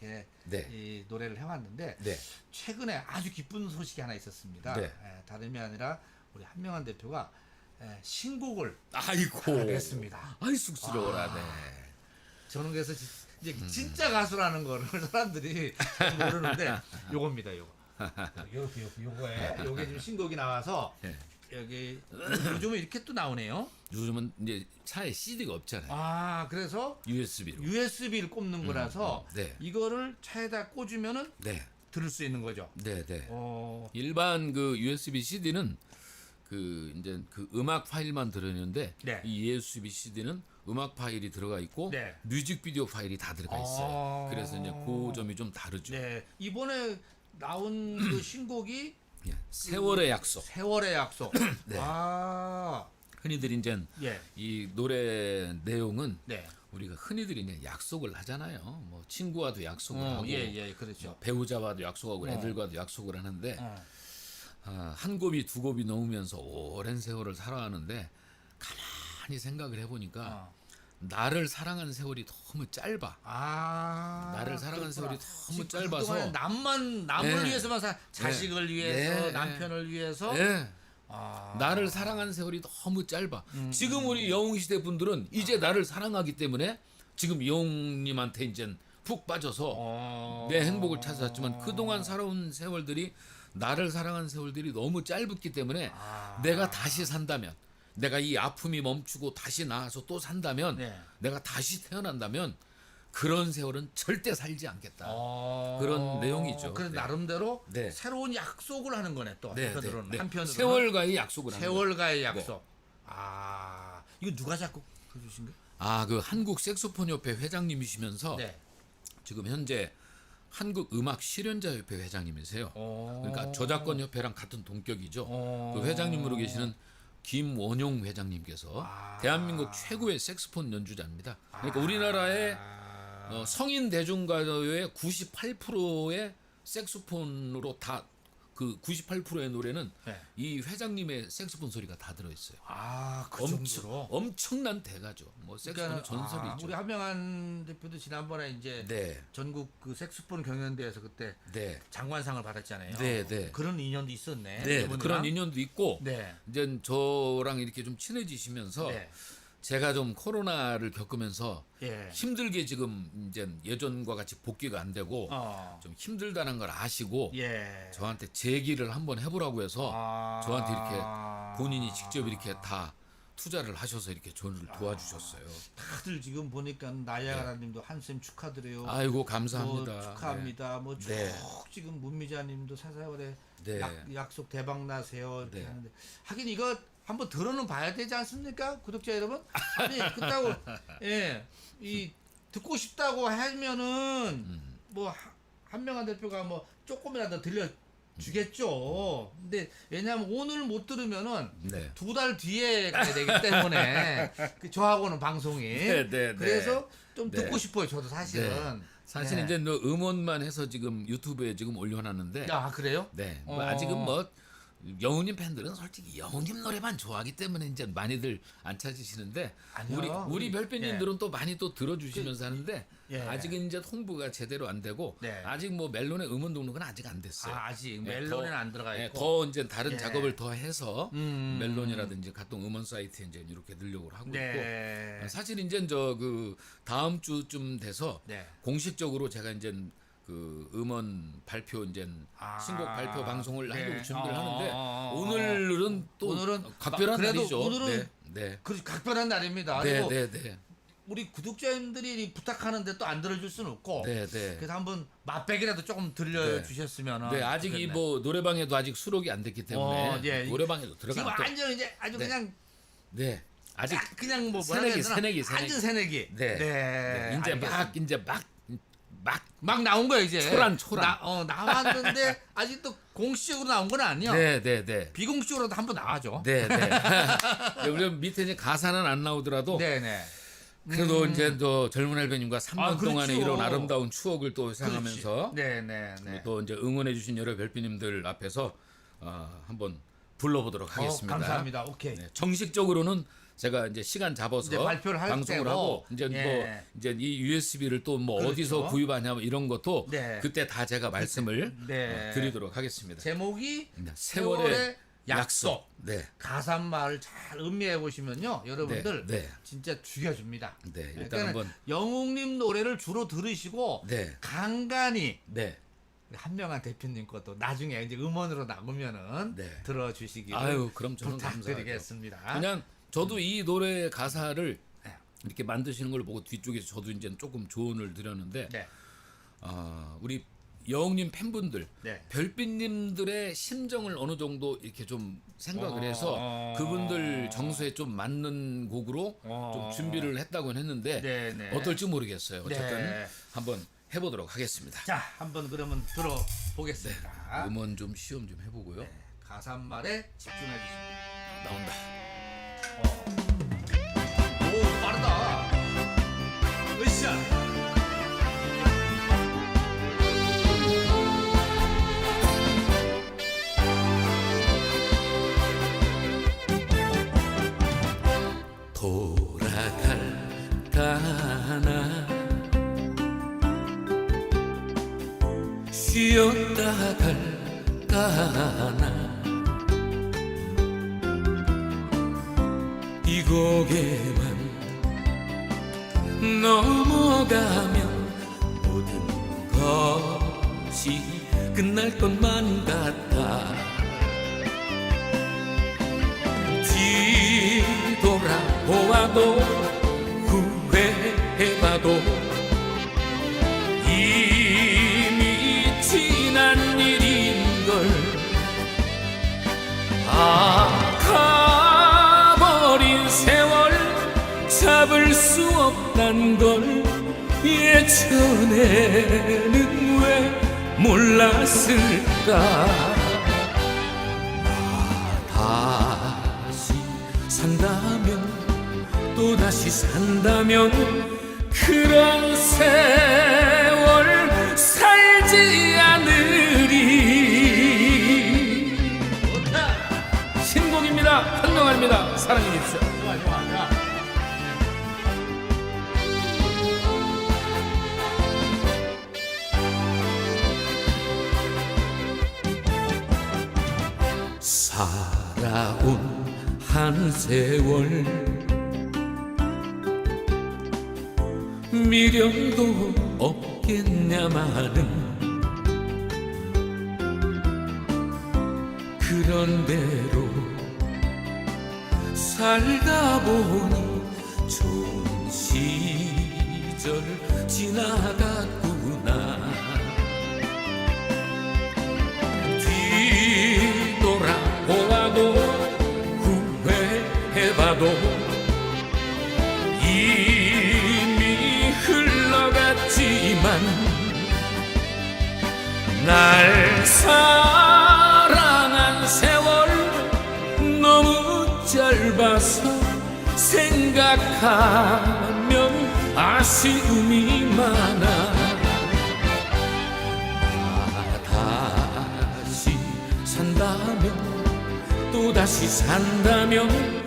이렇게 네. 이 노래를 해왔는데 네. 최근에 아주 기쁜 소식이 하나 있었습니다. 네. 예, 다름이 아니라 우리 한명환 대표가 예, 신곡을 아이고. 냈습니다. 아이 쑥스러워라. 아. 네. 저는 그래서 지- 이제 음. 진짜 가수라는 거를 사람들이 잘 모르는데 요겁니다, 요거. 요거 요거 요거에 요게 지금 신곡이 나와서 네. 여기 요즘은 이렇게 또 나오네요. 요즘은 이제 차에 CD가 없잖아요. 아 그래서 USB로. USB를 꼽는 거라서 음, 네. 이거를 차에다 꽂으면은 네. 들을 수 있는 거죠. 네, 네. 어, 일반 그 USB CD는 그 이제 그 음악 파일만 들어있는데 네. 이 USB CD는 음악 파일이 들어가 있고 네. 뮤직비디오 파일이 다 들어가 있어요. 아. 그래서 이제 그 점이 좀 다르죠. 네 이번에 나온 그 신곡이 예. 세월의 약속. 세월의 약속. 네. 아, 흔히들 이제 예, 이 노래 내용은 네. 우리가 흔히들 이제 약속을 하잖아요. 뭐 친구와도 약속을 어, 하고 예, 예, 그렇죠. 뭐 배우자와도 약속하고 어. 애들과도 약속을 하는데 어. 아, 한 곱이 두 곱이 넘으면서 오랜 세월을 살아가는데 가만히 생각을 해보니까 어. 나를 사랑한 세월이 너무 짧아. 아, 나를 사랑한 그렇구나. 세월이 너무 지금 짧아서. 남만 남을 네. 위해서만 사, 자식을 위해서 네. 남편을 위해서 예. 아, 나를 사랑한 세월이 너무 짧아. 음. 지금 우리 영웅 시대 분들은 이제 나를 사랑하기 때문에 지금 영웅님한테 이제 푹 빠져서 어. 내 행복을 찾았지만 그동안 살아온 세월들이 나를 사랑한 세월들이 너무 짧았기 때문에 아. 내가 다시 산다면 내가 이 아픔이 멈추고 다시 나와서 또 산다면 네. 내가 다시 태어난다면 그런 세월은 절대 살지 않겠다. 어. 그런 내용이죠. 그래서 네. 나름대로 네. 새로운 약속을 하는 거네 또 네, 한편으로는 네, 네. 한편으로는 세월과의 약속을. 세월과의 약속. 아 이거 누가 작곡 해주신 거예요? 아, 그 한국 색소폰 협회 회장님이시면서 네. 지금 현재 한국 음악 실현자 협회 회장님이세요. 어. 그러니까 저작권 협회랑 같은 동격이죠. 어. 그 회장님으로 계시는 김원용 회장님께서 아. 대한민국 최고의 색스폰 연주자입니다. 그러니까 우리나라의 아. 어, 성인 대중가요의 98%의 색소폰으로 다 그 98%의 노래는 네. 이 회장님의 색소폰 소리가 다 들어있어요. 아, 그 엄청 정도로. 엄청난 대가죠. 뭐 색소폰은 전설이죠. 아, 우리 한명환 대표도 지난번에 이제 네, 전국 그 색소폰 경연대회에서 그때 네, 장관상을 받았잖아요. 네, 네. 그런 인연도 있었네. 네 이분이랑. 그런 인연도 있고 네. 이제 저랑 이렇게 좀 친해지시면서 네. 제가 좀 코로나를 겪으면서 예. 힘들게 지금 이제 예전과 같이 복귀가 안 되고 어. 좀 힘들다는 걸 아시고 예. 저한테 제기를 한번 해보라고 해서 아. 저한테 이렇게 본인이 직접 이렇게 다 투자를 하셔서 이렇게 저를 아. 도와주셨어요. 다들 지금 보니까 나야가라님도 한쌤 축하드려요. 아이고 뭐 감사합니다. 축하합니다. 뭐쭉 네. 지금 문미자님도 사사월에 네. 약, 약속 대박 나세요 이렇게 네. 하는데 하긴 이거 한번 들어는 봐야 되지 않습니까 구독자 여러분? 아니 그렇다고 예 이 듣고 싶다고 하면은 음. 뭐 하- 한명한 대표가 뭐 조금이라도 들려 주겠죠. 근데 왜냐하면 오늘 못 들으면은 네. 두 달 뒤에 가야 되기 때문에 그 저하고는 방송이 네, 네, 네. 그래서 좀 네. 듣고 싶어요 저도 사실은 사실 네. 이제 너 음원만 해서 지금 유튜브에 지금 올려놨는데 아 그래요? 네. 뭐 어. 아직은 뭐 영훈님 팬들은 솔직히 영훈님 노래만 좋아하기 때문에 이제 많이들 안 찾으시는데 아니요. 우리 우리 별빛님들은 또 많이 또 들어주시면서 하는데 예. 아직 은 이제 홍보가 제대로 안 되고 네. 아직 뭐 멜론의 음원 등록은 아직 안 됐어요. 아, 아직 예, 멜론에는 더- 안 들어가 예, 있고 더 이제 다른 예. 작업을 더 해서 음. 멜론이라든지 각종 음원 사이트에 이제 이렇게 늘려고 하고 네. 있고 사실 이제 저 그 다음 주쯤 돼서 네. 공식적으로 제가 이제 그 음원 발표 이제 아, 신곡 발표 방송을 네. 하려고 준비를 어, 하는데 어. 오늘은 또 오늘은 각별한 그래도 날이죠. 오늘은 네, 네, 그 각별한 날입니다. 네, 그리고 네, 네, 우리 구독자님들이 부탁하는데 또 안 들어줄 수는 없고 네, 네. 그래서 한번 맛배기라도 조금 들려주셨으면 네, 아직 이 뭐 노래방에도 아직 수록이 안 됐기 때문에 어, 예. 노래방에도 지금 들어가 또 완전 이제 아주 네. 그냥 네, 아직 딱 그냥 뭐 새내기? 새내기, 새내기. 완전 새내기. 네, 네, 이제 알겠습니다. 막 이제 막 막 막 나온 거야 이제. 초란, 초란. 나, 어 나왔는데 아직도 공식적으로 나온 건 아니야. 네, 네, 네. 비공식으로도 한번 나와줘. 네, 네. 우리 밑에 이제 가사는 안 나오더라도 네 네. 그래도 이제 또 젊은 할배님과 3년 아, 그렇죠. 동안의 이런 아름다운 추억을 또 생각하면서 네네 네. 또 이제 응원해 주신 여러 별빛님들 앞에서 어, 한번 불러보도록 하겠습니다. 어, 감사합니다. 오케이. 네, 정식적으로는 제가 이제 시간 잡아서 이제 발표를 할 방송을 때고, 하고 이제 예. 뭐 이제 이 USB를 또 뭐 그렇죠. 어디서 구입하냐 뭐 이런 것도 네. 그때 다 제가 말씀을 네. 어, 드리도록 하겠습니다. 제목이 네, 세월의 세월의 약속. 약속. 네. 가사말을 잘 음미해 보시면요, 여러분들 네, 네. 진짜 죽여줍니다. 네, 일단 그러니까 한번 영웅님 노래를 주로 들으시고 네. 간간히 네. 한명한 대표님 것도 나중에 이제 음원으로 나오면은 네. 들어주시기를 아유, 그럼 저는. 부탁드리겠습니다. 그냥 저도 이 노래 가사를 네. 이렇게 만드시는 걸 보고 뒤쪽에서 저도 이제 조금 조언을 드렸는데 네, 아, 우리 여웅님 팬분들 네. 별빛님들의 심정을 어느 정도 이렇게 좀 생각을 해서 어. 그분들 정서에 좀 맞는 곡으로 어. 좀 준비를 했다고는 했는데 네, 네. 어떨지 모르겠어요. 어쨌든 네. 한번 해보도록 하겠습니다. 자, 한번 그러면 들어보겠습니다. 음원 좀 시험 좀 해보고요. 네, 가사말에 집중해 주십니다. 나온다. 오, 쉬었다 갈까나. 이 고개만 넘어가면 모든 것이 끝날 것만 같아. 뒤돌아보아도 후회해봐도 수 없단 걸 예전에는 왜 몰랐을까? 다시 산다면 또 다시 산다면 그런 세 살아온 한 세월. 미련도 없겠냐마는 그런 대로 살다 보니 좋은 시절 지나갔 해봐도 이미 흘러갔지만 날 사랑한 세월 너무 짧아서 생각하면 아쉬움이 많아 다시 산다면 또 다시 산다면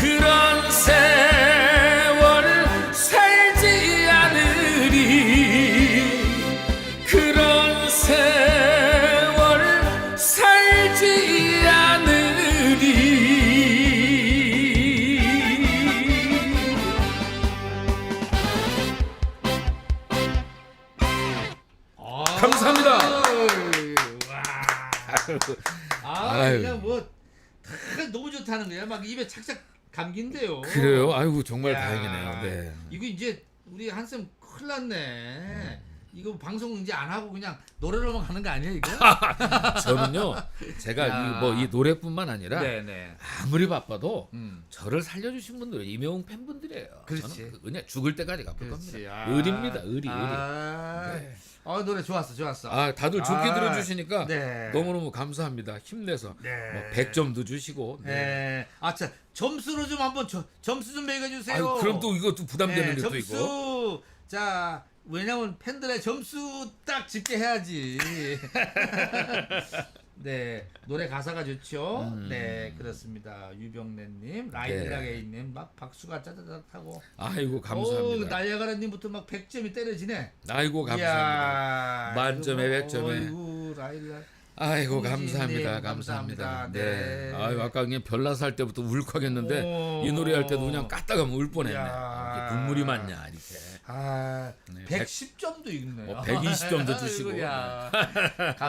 그런 세월 살지 않으리 그런 세월 살지 않으리 아, 감사합니다. 와. 아, 아유. 그냥 뭐 다 너무 좋다는 거야. 막 입에 착착 감긴대요. 그래요? 아이고 정말 야, 다행이네요. 네. 이거 이제 우리 한쌤 큰일 났네. 이거 방송 이제 안 하고 그냥 노래로만 가는 거 아니야 이거? 저는요, 제가 야. 뭐이 노래뿐만 아니라 네네. 아무리 바빠도 음. 저를 살려주신 분들은 이명웅 팬분들이에요. 그렇지. 저는 그 그냥 죽을 때까지 갚을 그렇지. 겁니다. 아. 의리입니다, 의리, 의리. 아, 네. 아, 노래 좋았어, 좋았어. 아, 다들 좋게 아, 들어주시니까 네. 너무너무 감사합니다. 힘내서 네. 뭐 100점도 주시고. 네. 네. 아, 자 점수로 좀 한번 저, 점수 좀 매겨주세요. 아유, 그럼 또 이것도 부담되는 네, 게 또 점수. 있고. 자, 왜냐면 팬들의 점수 딱 집계해야지. 네 노래 가사가 좋죠. 음. 네 그렇습니다. 유병래님, 라이드라게이님 막 박수가 짜자작 하고. 아이고 오 감사합니다. 나이아가라님부터 막 100점이 때려지네. 아이고 감사합니다. 이야, 만점에 이거, 100 점에. 어이구 라일라. 아이고 감사합니다. 감사합니다. 감사합니다. 네. 네. 아유 아까 그냥 별나살 때부터 울컥했는데 오. 이 노래 할 때도 그냥 까딱하면 울 뻔했네. 이야. 이렇게 눈물이 많냐 이렇게. 아 네, 110점도 있네요. 뭐 120 점도 주시고. 아이고야.